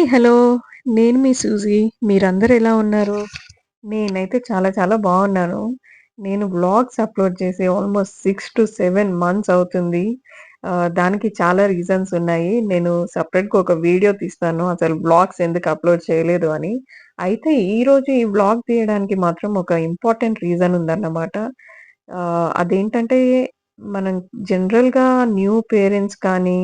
Hi hello. నేను మీ సూజీ. మీరందరూ ఎలా ఉన్నారు? నేనైతే చాలా చాలా బాగున్నాను. నేను వ్లాగ్స్ అప్లోడ్ చేసి almost six to seven months అవుతుంది. దానికి చాలా రీజన్స్ ఉన్నాయి. నేను సపరేట్గా ఒక వీడియో తీస్తాను. అసలు వ్లాగ్స్ ఎందుకు అప్లోడ్ చేయలేదు అని. అయితే ఈరోజు ఈ వ్లాగ్ తీయడానికి మాత్రం ఒక ఇంపార్టెంట్ రీజన్ ఉందన్నమాట. అదేంటంటే మనం జనరల్గా న్యూ పేరెంట్స్ కానీ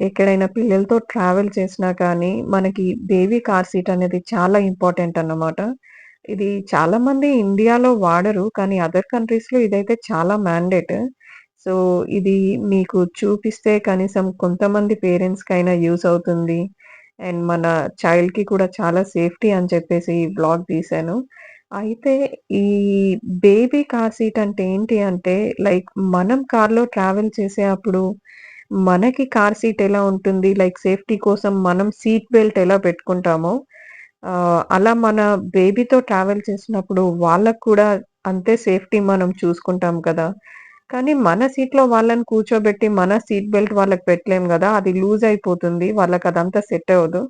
ఎక్కడైనా పిల్లలతో ట్రావెల్ చేసినా కానీ, మనకి బేబీ కార్ సీట్ అనేది చాలా ఇంపార్టెంట్ అన్నమాట. ఇది చాలామంది ఇండియాలో వాడరు. కానీ అదర్ కంట్రీస్‌లో ఇదైతే చాలా మ్యాండేట్. సో, ఇది మీకు చూపిస్తే కనీసం కొంతమంది పేరెంట్స్‌కైనా యూజ్ అవుతుంది. అండ్ మన చైల్డ్‌కి కూడా చాలా సేఫ్టీ అని చెప్పేసి ఈ వ్లాగ్ తీశాను. అయితే ఈ బేబీ కార్ సీట్ అంటే ఏంటి అంటే, లైక్ మనం కార్‌లో ట్రావెల్ చేసే అప్పుడు మనకి కార్ సీట్ ఎలా ఉంటుంది, లైక్ సేఫ్టీ కోసం మనం సీట్ బెల్ట్ ఎలా పెట్టుకుంటామో, అలా మన బేబీతో ట్రావెల్ చేసినప్పుడు వాళ్ళకు కూడా అంతే సేఫ్టీ మనం చూసుకుంటాం కదా! కానీ మన సీట్‌లో వాళ్ళని కూర్చోబెట్టి మన సీట్ బెల్ట్ వాళ్ళకి పెట్టలేం కదా అది లూజ్ అయిపోతుంది. వాళ్ళకి అదంతా సెట్ అవ్వదు.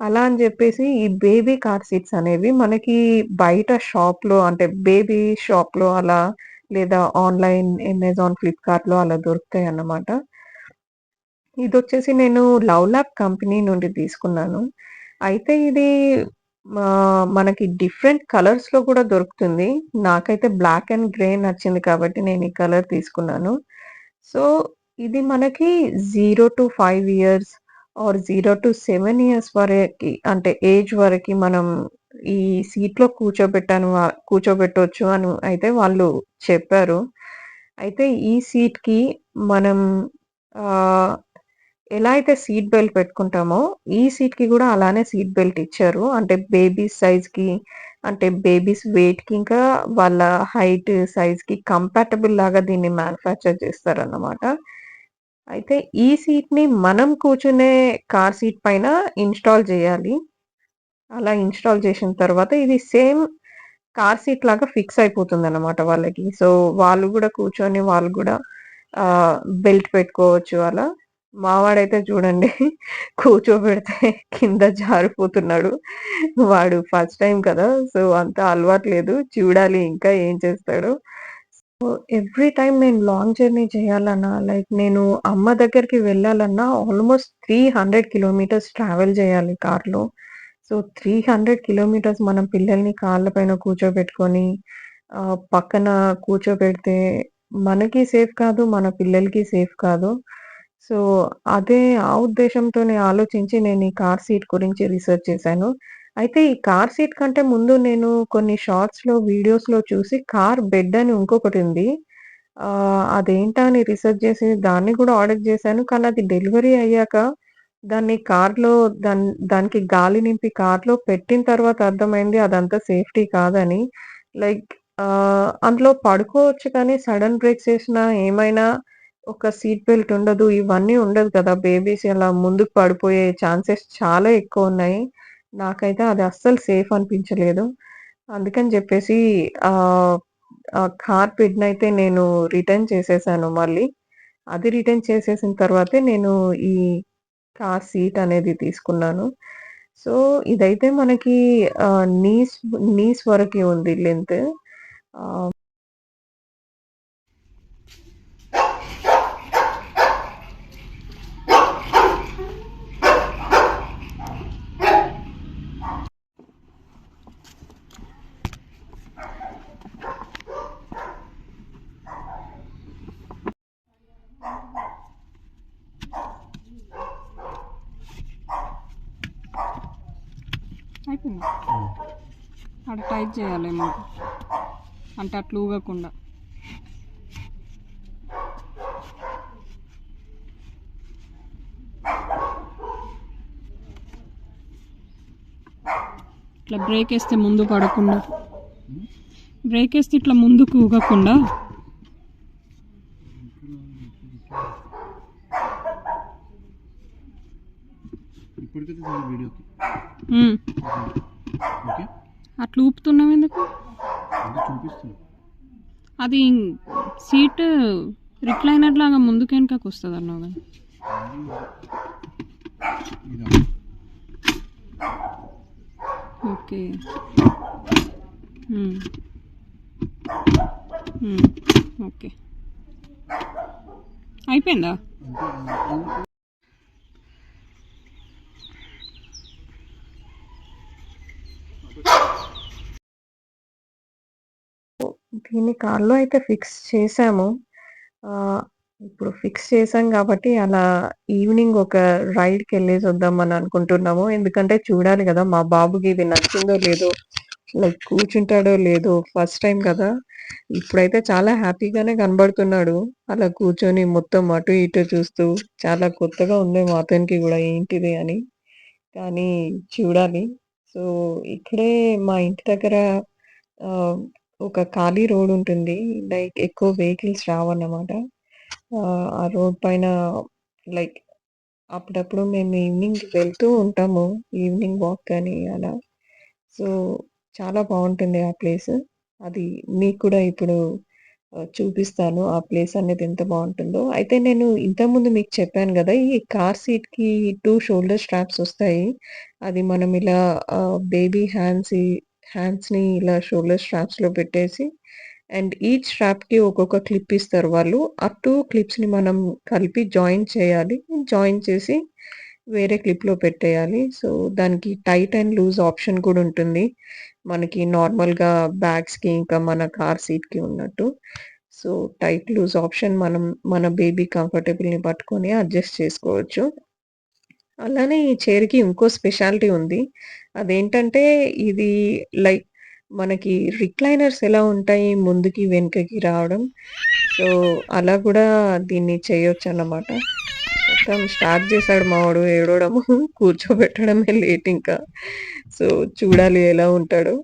అలా అని చెప్పేసి ఈ బేబీ కార్ సీట్స్ అనేవి మనకి బయట షాప్‌లో అంటే బేబీ షాప్‌లో అలా లేదా ఆన్‌లైన్ అమెజాన్, ఫ్లిప్‌కార్ట్‌లో అలా దొరుకుతాయి అన్నమాట ఇది వచ్చేసి నేను లవ్ ల్యాబ్ కంపెనీ నుండి తీసుకున్నాను. అయితే ఇది మనకి డిఫరెంట్ కలర్స్‌లో కూడా దొరుకుతుంది. నాకైతే బ్లాక్ అండ్ గ్రే నచ్చింది కాబట్టి నేను ఈ కలర్ తీసుకున్నాను. సో, ఇది మనకి 0-5 ఇయర్స్ ఆర్ 0-7 ఇయర్స్ వరకి అంటే ఏజ్ వరకి మనం ఈ సీట్‌లో కూర్చోబెట్టాను కూర్చోబెట్టవచ్చు అని అయితే వాళ్ళు చెప్పారు. అయితే ఈ సీట్‌కి మనం ఎలా అయితే సీట్ బెల్ట్ పెట్టుకుంటామో, ఈ సీట్‌కి కూడా అలానే సీట్ బెల్ట్ ఇచ్చారు. అంటే బేబీస్ సైజ్‌కి అంటే బేబీస్ వెయిట్‌కి ఇంకా వాళ్ళ హైట్, సైజ్‌కి కంపాటబుల్ లాగా దీన్ని మ్యానుఫ్యాక్చర్ చేస్తారన్నమాట. అయితే ఈ సీట్‌ని మనం కూర్చునే కార్ సీట్ పైన ఇన్‌స్టాల్ చేయాలి అలా ఇన్‌స్టాల్ చేసిన తర్వాత ఇది సేమ్ కార్ సీట్ లాగా ఫిక్స్ అయిపోతుందన్నమాట వాళ్ళకి. సో, వాళ్ళు కూడా కూర్చొని వాళ్ళు కూడా బెల్ట్ పెట్టుకోవచ్చు అలా. మావాడైతే చూడండి కూర్చోబెడితే కింద జారిపోతున్నాడు. వాడు ఫస్ట్ టైం కదా! సో, అంత అలవాటు లేదు. చూడాలి ఇంకా ఏం చేస్తాడు సో, ఎవ్రీ టైం నేను లాంగ్ జర్నీ చేయాలన్నా, లైక్ నేను అమ్మ దగ్గరికి వెళ్ళాలన్నా ఆల్మోస్ట్ 300 కిలోమీటర్స్ ట్రావెల్ చేయాలి కార్‌లో. సో, 300 కిలోమీటర్స్ మనం పిల్లల్ని కాళ్ళ పైన కూర్చోబెట్టుకొని పక్కన కూర్చోబెడితే మనకి సేఫ్ కాదు, మన పిల్లలకి సేఫ్ కాదు. సో, అదే ఆ ఉద్దేశంతోనే ఆలోచించి నేను ఈ కార్ సీట్ గురించి రిసర్చ్ చేశాను. అయితే ఈ కార్ సీట్ కంటే ముందు నేను కొన్ని షార్ట్స్‌లో, వీడియోస్‌లో చూసి కార్ బెడ్ అని ఇంకొకటుంది. ఆహ్, అదేంటా అని రిసర్చ్ చేసి దాన్ని కూడా ఆర్డర్ చేశాను. కానీ అది డెలివరీ అయ్యాక దాన్ని కార్‌లో దాన్ దానికి గాలి నింపి కార్‌లో పెట్టిన తర్వాత అర్థమైంది అదంతా సేఫ్టీ కాదని. లైక్ ఆహ్, అందులో పడుకోవచ్చు కానీ సడెన్ బ్రేక్స్ ఏసినా ఏమైనా ఒక సీట్ బెల్ట్ ఉండదు. ఇవన్నీ ఉండదు కదా! బేబీస్ అలా ముందుకు పడిపోయే ఛాన్సెస్ చాలా ఎక్కువ ఉన్నాయి నాకైతే అది అస్సలు సేఫ్ అనిపించలేదు. అందుకని చెప్పేసి కార్ పిడ్ని అయితే నేను రిటర్న్ చేసేసాను మళ్ళీ. అది రిటర్న్ చేసేసిన తర్వాతే నేను ఈ కార్ సీట్ అనేది తీసుకున్నాను. సో, ఇదైతే మనకి నీస్ నీస్ వరకి ఉంది లెంత్. అయిపోయింది. అక్కడ టైట్ చేయాలేమో. అంటే అట్లా ఊగకుండా. ఇట్లా బ్రేక్ వేస్తే ముందు పడకుండా. బ్రేక్ వేస్తే ఇట్లా ముందుకు ఊగకుండా. ఇప్పటికైతే చాలా వీడియోకి. ఓకే. అట్లా ఊపుతున్నాం ఎందుకు? అది సీట్ రిక్లైనర్ లాగా ముందుకు వెనకకు వస్తుంది అన్నావు కదా. ఓకే. ఓకే. అయిపోయిందా అంటే ఆ, దీన్ని కార్‌లో అయితే ఫిక్స్ చేశాము. ఇప్పుడు ఫిక్స్ చేసాం కాబట్టి అలా ఈవినింగ్ ఒక రైడ్కి వెళ్ళేసి వద్దాం అని అనుకుంటున్నాము. ఎందుకంటే చూడాలి కదా మా బాబుకి ఇది నచ్చిందో లేదో, లైక్ కూర్చుంటాడో లేదో ఫస్ట్ టైం కదా! ఇప్పుడైతే చాలా హ్యాపీగానే కనబడుతున్నాడు. అలా కూర్చొని మొత్తం అటు ఇటు చూస్తూ చాలా కొత్తగా ఉందేమో అతనికి కూడా ఏంటిది అని. కానీ చూడాలి. సో, ఇక్కడే మా ఇంటి దగ్గర ఒక ఖాళీ రోడ్ ఉంటుంది. లైక్ ఎక్కువ వెహికల్స్ రావన్నమాట. ఆ రోడ్ పైన లైక్ అప్పుడప్పుడు మేము ఈవినింగ్ వెళ్తూ ఉంటాము. ఈవినింగ్ వాక్ కానీ అలా. సో, చాలా బాగుంటుంది ఆ ప్లేస్. అది మీకు కూడా ఇప్పుడు చూపిస్తాను. ఆ ప్లేస్ అనేది ఎంత బాగుంటుందో అయితే నేను ఇంతకుముందు మీకు చెప్పాను కదా ఈ కార్ సీట్‌కి టూ షోల్డర్ స్ట్రాప్స్ వస్తాయి అది మనం ఇలా బేబీ హ్యాండ్స్ హ్యాండ్స్‌ని ఇలా షోల్డర్ స్ట్రాప్స్‌లో పెట్టేసి అండ్ ఈచ్ స్ట్రాప్‌కి ఒక్కొక్క క్లిప్ ఇస్తారు వాళ్ళు. ఆ టూ క్లిప్స్‌ని మనం కలిపి జాయిన్ చేయాలి. జాయిన్ చేసి వేరే క్లిప్‌లో పెట్టేయాలి. సో, దానికి టైట్ అండ్ లూజ్ ఆప్షన్ కూడా ఉంటుంది. మనకి నార్మల్‌గా బ్యాగ్స్‌కి ఇంకా మన కార్ సీట్‌కి ఉన్నట్టు. సో, టైట్, లూజ్ ఆప్షన్ మనం మన బేబీ కంఫర్టబుల్‌ని పట్టుకొని అడ్జస్ట్ చేసుకోవచ్చు. అలానే ఈ చైర్‌కి ఇంకో స్పెషాలిటీ ఉంది. అదేంటంటే ఇది లైక్ మనకి రిక్లైనర్స్ ఎలా ఉంటాయి ముందుకి, వెనకకి రావడం. సో, అలా కూడా దీన్ని చేయొచ్చన్నమాట. మొత్తం స్టార్ట్ చేశాడు మావోడు ఏడవడము. కూర్చోబెట్టడమే లేట్ ఇంకా. సో, చూడాలి ఎలా ఉంటాడో.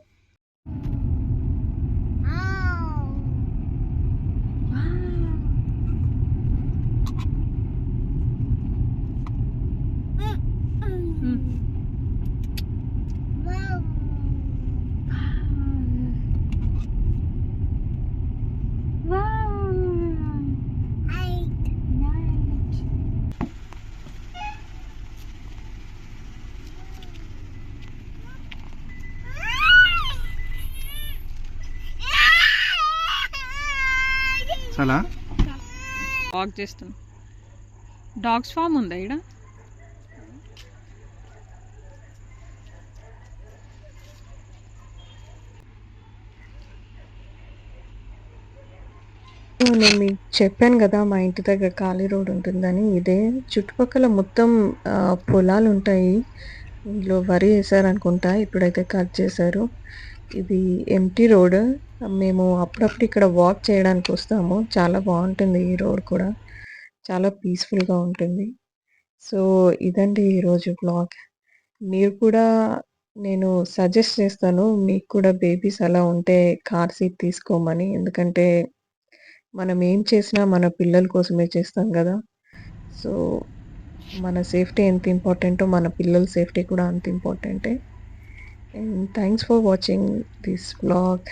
చాలా వాక్ డాగ్స్ ఫామ్ ఉందా ఇక్కడ నేను మీకు చెప్పాను గదా! మా ఇంటి దగ్గర ఖాళీ రోడ్ ఉంటుందని. ఇదే చుట్టుపక్కల మొత్తం ఆహ్, పొలాలుంటాయి. ఇందులో వరి ఏశారనుకుంటా. ఇప్పుడైతే కట్ చేశారు. ఇది ఎంటీ రోడ్. మేము అప్పుడప్పుడు ఇక్కడ వాక్ చేయడానికి వస్తాము చాలా బాగుంటుంది ఈ రోడ్ కూడా. చాలా పీస్‌ఫుల్‌గా ఉంటుంది. సో, ఇదండి ఈరోజు బ్లాగ్ మీరు కూడా నేను సజెస్ట్ చేస్తాను. మీకు కూడా బేబీస్ అలా ఉంటే కార్ సీట్ తీసుకోమని. ఎందుకంటే మనం ఏం చేసినా మన పిల్లల కోసమే చేస్తాం కదా సో, మన సేఫ్టీ ఎంత ఇంపార్టెంటో మన పిల్లల సేఫ్టీ కూడా అంత ఇంపార్టెంటే. and thanks for watching this vlog.